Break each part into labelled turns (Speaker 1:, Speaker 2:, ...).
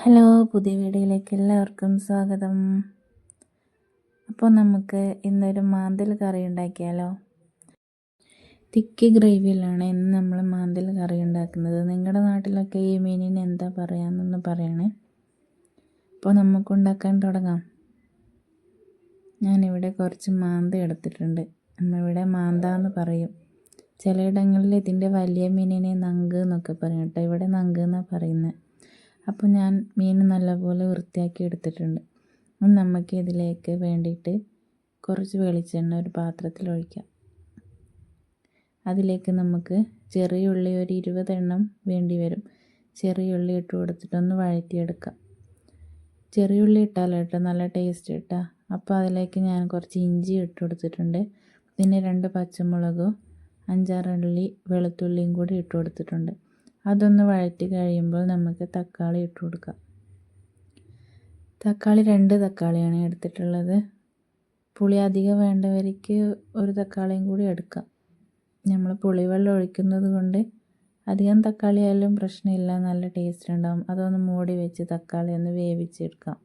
Speaker 1: Hello പുതിയ വീഡിയോയിലേക്ക് എല്ലാവർക്കും സ്വാഗതം. അപ്പോൾ നമുക്ക് ഇന്നൊരു മാന്തൽ കറി ഉണ്ടാക്കിയാലോ? തിക്കി ഗ്രേവിയിലാണ് ഇന്ന് നമ്മൾ മാന്തൽ കറി ഉണ്ടാക്കുന്നത്. നിങ്ങളുടെ നാട്ടിലൊക്കെ ഈ മീനിന് എന്താ പറയാമെന്നൊന്ന് പറയണേ. അപ്പോൾ നമുക്ക് ഉണ്ടാക്കാൻ തുടങ്ങാം. ഞാനിവിടെ കുറച്ച് മാന്ത എടുത്തിട്ടുണ്ട്. നമ്മളിവിടെ മാന്ത എന്ന് പറയും. ചിലയിടങ്ങളിൽ ഇതിന്റെ വലിയ മീനിനെ നങ്ക് എന്നൊക്കെ പറയും കേട്ടോ. ഇവിടെ നങ്ക് എന്നാണ് പറയുന്നത് അപ്പോൾ ഞാൻ മീൻ നല്ലപോലെ വൃത്തിയാക്കി എടുത്തിട്ടുണ്ട്. നമുക്ക് ഇതിലേക്ക് വേണ്ടിയിട്ട് കുറച്ച് വെളിച്ചെണ്ണ ഒരു പാത്രത്തിൽ ഒഴിക്കാം. അതിലേക്ക് നമുക്ക് ചെറിയ ഉള്ളി ഒരു ഇരുപതെണ്ണം വേണ്ടി വരും. ചെറിയ ഉള്ളി ഇട്ട് കൊടുത്തിട്ടൊന്ന് വഴറ്റിയെടുക്കാം. ചെറിയ ഉള്ളി ഇട്ടാലോ കേട്ടോ? നല്ല ടേസ്റ്റ് കിട്ടുക അപ്പോൾ അതിലേക്ക് ഞാൻ കുറച്ച് ഇഞ്ചി ഇട്ട് കൊടുത്തിട്ടുണ്ട്. പിന്നെ രണ്ട് പച്ചമുളകും അഞ്ചാറ് ഉള്ളി വെളുത്തുള്ളിയും കൂടി ഇട്ട് കൊടുത്തിട്ടുണ്ട്. അതൊന്ന് വഴറ്റി കഴിയുമ്പോൾ നമുക്ക് തക്കാളി ഇട്ട് കൊടുക്കാം. തക്കാളി രണ്ട് തക്കാളിയാണ് എടുത്തിട്ടുള്ളത്. പുളി അധികം വേണ്ടവർക്ക് ഒരു തക്കാളിയും കൂടി എടുക്കാം. നമ്മൾ പുളിവെള്ളം ഒഴിക്കുന്നത് കൊണ്ട് അധികം തക്കാളി ആയാലും പ്രശ്നമില്ല നല്ല ടേസ്റ്റ് ഉണ്ടാവും. അതൊന്ന് മൂടി വെച്ച് തക്കാളി ഒന്ന് വേവിച്ചെടുക്കാം.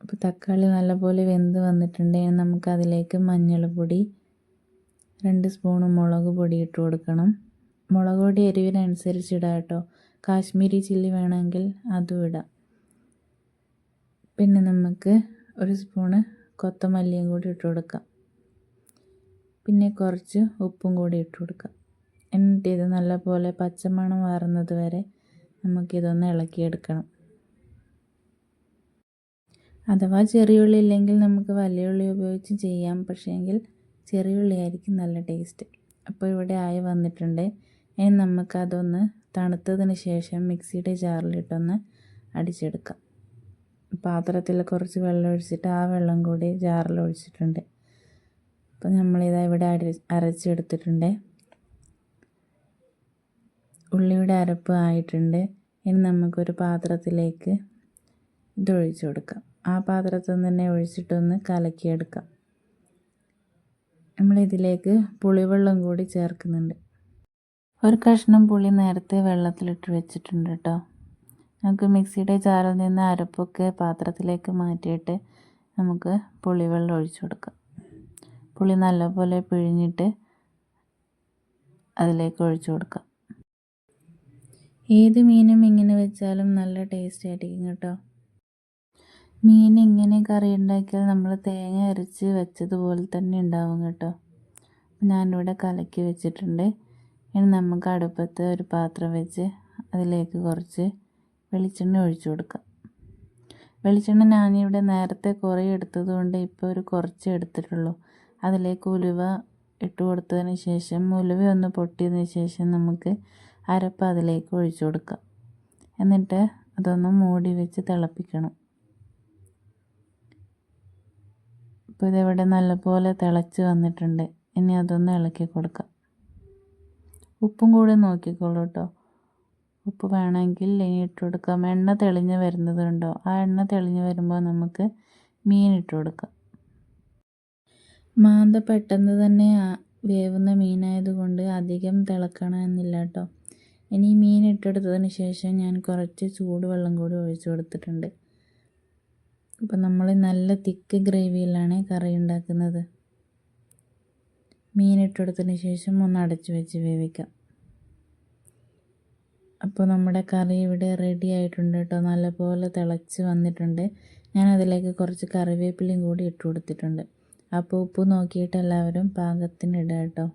Speaker 1: അപ്പോൾ തക്കാളി നല്ലപോലെ വെന്ത് വന്നിട്ടുണ്ടെങ്കിൽ നമുക്ക് അതിലേക്ക് മഞ്ഞൾപ്പൊടി രണ്ട് സ്പൂൺ മുളക് പൊടി ഇട്ട് കൊടുക്കണം. മുളക് പൊടി എരിവിനനുസരിച്ച് ഇടാം കേട്ടോ. കാശ്മീരി ചില്ലി വേണമെങ്കിൽ അതും ഇടാം. പിന്നെ നമുക്ക് ഒരു സ്പൂണ് കൊത്തമല്ലിയും കൂടി ഇട്ട് കൊടുക്കാം. പിന്നെ കുറച്ച് ഉപ്പും കൂടി ഇട്ട് കൊടുക്കാം. എന്നിട്ട് ഇത് നല്ലപോലെ പച്ചമണം മാറുന്നത് വരെ നമുക്കിതൊന്ന് ഇളക്കിയെടുക്കണം. അഥവാ ചെറിയ ഉള്ളി ഇല്ലെങ്കിൽ നമുക്ക് വലിയ ഉള്ളി ഉപയോഗിച്ച് ചെയ്യാം. പക്ഷേങ്കിൽ ചെറിയ ഉള്ളിയായിരിക്കും നല്ല ടേസ്റ്റ്. അപ്പോൾ ഇവിടെ ആയി വന്നിട്ടുണ്ട്. ഇനി നമുക്കതൊന്ന് തണുത്തതിന് ശേഷം മിക്സിയുടെ ജാറിലിട്ടൊന്ന് അടിച്ചെടുക്കാം. പാത്രത്തിൽ കുറച്ച് വെള്ളം ഒഴിച്ചിട്ട് ആ വെള്ളം കൂടി ജാറിൽ ഒഴിച്ചിട്ടുണ്ട്. അപ്പോൾ നമ്മളിതാ ഇവിടെ അരി അരച്ചെടുത്തിട്ടുണ്ട്. ഉള്ളിയുടെ അരപ്പ് ആയിട്ടുണ്ട്. ഇനി നമുക്കൊരു പാത്രത്തിലേക്ക് ഇതൊഴിച്ചു കൊടുക്കാം. ആ പാത്രത്തിൽ തന്നെ ഒഴിച്ചിട്ടൊന്ന് കലക്കിയെടുക്കാം. നമ്മളിതിലേക്ക് പുളിവെള്ളം കൂടി ചേർക്കുന്നുണ്ട്. ഒരു കഷ്ണം പുളി നേരത്തെ വെള്ളത്തിലിട്ട് വെച്ചിട്ടുണ്ട് കേട്ടോ. നമുക്ക് മിക്സിയുടെ ജാറിൽ നിന്ന് അരപ്പൊക്കെ പാത്രത്തിലേക്ക് മാറ്റിയിട്ട് നമുക്ക് പുളിവെള്ളം ഒഴിച്ചു കൊടുക്കാം. പുളി നല്ലപോലെ പിഴിഞ്ഞിട്ട് അതിലേക്ക് ഒഴിച്ചു കൊടുക്കാം. ഏത് മീനും ഇങ്ങനെ വെച്ചാലും നല്ല ടേസ്റ്റ് ആയിരിക്കും കേട്ടോ. മീൻ ഇങ്ങനെ കറി ഉണ്ടാക്കിയാൽ നമ്മൾ തേങ്ങ അരച്ച് വെച്ചതുപോലെ തന്നെ ഉണ്ടാവും കേട്ടോ. ഞാനിവിടെ കലക്കി വെച്ചിട്ടുണ്ട്. ഇനി നമുക്ക് അടുപ്പത്ത് ഒരു പാത്രം വെച്ച് അതിലേക്ക് കുറച്ച് വെളിച്ചെണ്ണ ഒഴിച്ചു കൊടുക്കാം. വെളിച്ചെണ്ണ ഞാനിവിടെ നേരത്തെ കുറേ എടുത്തത് കൊണ്ട് ഇപ്പോൾ ഒരു കുറച്ച് എടുത്തിട്ടുള്ളൂ. അതിലേക്ക് ഉലുവ ഇട്ട് കൊടുത്തതിന് ശേഷം ഉലുവ ഒന്ന് പൊട്ടിയതിന് ശേഷം നമുക്ക് അരപ്പ് അതിലേക്ക് ഒഴിച്ചു കൊടുക്കാം. എന്നിട്ട് അതൊന്ന് മൂടി വെച്ച് തിളപ്പിക്കണം. ഇപ്പോൾ ഇതിവിടെ നല്ലപോലെ തിളച്ച് വന്നിട്ടുണ്ട്. ഇനി അതൊന്ന് ഇളക്കി കൊടുക്കാം. ഉപ്പും കൂടെ നോക്കിക്കോളൂ കേട്ടോ ഉപ്പ് വേണമെങ്കിൽ ഇട്ട് കൊടുക്കാം. എണ്ണ തെളിഞ്ഞ് വരുന്നത് കണ്ടോ? ആ എണ്ണ തെളിഞ്ഞ് വരുമ്പോൾ നമുക്ക് മീൻ ഇട്ട് കൊടുക്കാം. മാന്ത പെട്ടെന്ന് തന്നെ വേവുന്ന മീനായതുകൊണ്ട് അധികം തിളക്കണമെന്നില്ല കേട്ടോ ഇനി മീൻ ഇട്ടെടുത്തതിന് ശേഷം ഞാൻ കുറച്ച് ചൂടുവെള്ളം കൂടി ഒഴിച്ചു കൊടുത്തിട്ടുണ്ട്. അപ്പം നമ്മൾ നല്ല തിക്ക് ഗ്രേവിയിലാണ് കറി ഉണ്ടാക്കുന്നത്. മീൻ ഇട്ടെടുത്തതിന് ശേഷം ഒന്ന് അടച്ചു വെച്ച് വേവിക്കാം. അപ്പോൾ നമ്മുടെ കറി ഇവിടെ റെഡി ആയിട്ടുണ്ട് കേട്ടോ. നല്ലപോലെ തിളച്ച് വന്നിട്ടുണ്ട്. ഞാൻ അതിലേക്ക് കുറച്ച് കറിവേപ്പിലയും കൂടി ഇട്ട് കൊടുത്തിട്ടുണ്ട്. അപ്പോൾ ഉപ്പ് നോക്കിയിട്ട് എല്ലാവരും പാകത്തിന് ഇടുക കേട്ടോ.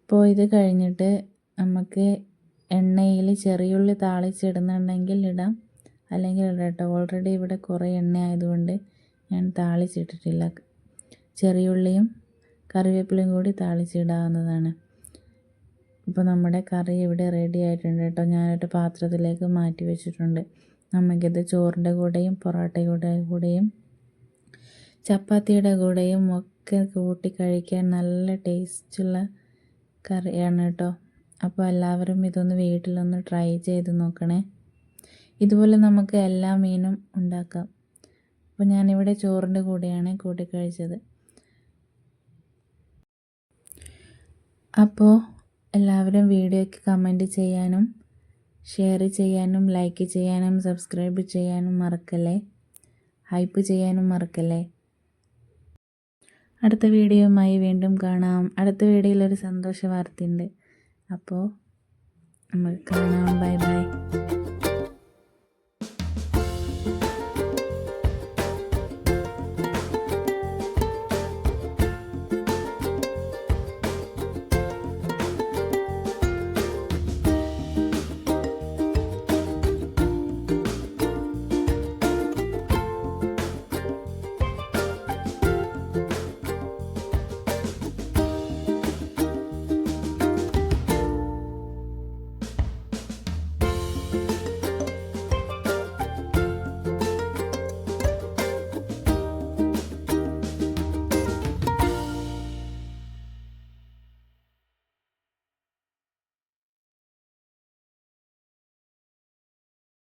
Speaker 1: അപ്പോൾ ഇത് കഴിഞ്ഞിട്ട് നമുക്ക് എണ്ണയിൽ ചെറിയുള്ളി താളിച്ചിടുന്നുണ്ടെങ്കിൽ ഇടാം. അല്ലെങ്കിൽ ഇടാം കേട്ടോ ഓൾറെഡി ഇവിടെ കുറേ എണ്ണ ആയതുകൊണ്ട് ഞാൻ താളിച്ചിട്ടിട്ടില്ല. ചെറിയുള്ളിയും കറിവേപ്പിലയും കൂടി താളിച്ചിടാവുന്നതാണ്. ഇപ്പോൾ നമ്മുടെ കറി ഇവിടെ റെഡി ആയിട്ടുണ്ട് കേട്ടോ. ഞാനൊരു പാത്രത്തിലേക്ക് മാറ്റി വെച്ചിട്ടുണ്ട്. നമുക്കിത് ചോറിന്റെ കൂടെയും പൊറോട്ടയുടെ കൂടെയും ചപ്പാത്തിയുടെ കൂടെയും ഒക്കെ കൂട്ടി കഴിക്കാൻ നല്ല ടേസ്റ്റുള്ള കറിയാണ് കേട്ടോ. അപ്പോൾ എല്ലാവരും ഇതൊന്ന് വീട്ടിലൊന്ന് ട്രൈ ചെയ്ത് നോക്കണേ. ഇതുപോലെ നമുക്ക് എല്ലാ മീനും ഉണ്ടാക്കാം. അപ്പോൾ ഞാനിവിടെ ചോറിന്റെ കൂടെയാണ് കൂട്ടി കഴിച്ചത്. അപ്പോൾ എല്ലാവരും വീഡിയോയ്ക്ക് കമന്റ് ചെയ്യാനും ഷെയർ ചെയ്യാനും ലൈക്ക് ചെയ്യാനും സബ്സ്ക്രൈബ് ചെയ്യാനും മറക്കല്ലേ? ഹൈപ്പ് ചെയ്യാനും മറക്കല്ലേ? അടുത്ത വീഡിയോയുമായി വീണ്ടും കാണാം. അടുത്ത വീഡിയോയിൽ ഒരു സന്തോഷ വാർത്തയുണ്ട്. അപ്പോൾ നമുക്ക് കാണാം. Bye bye.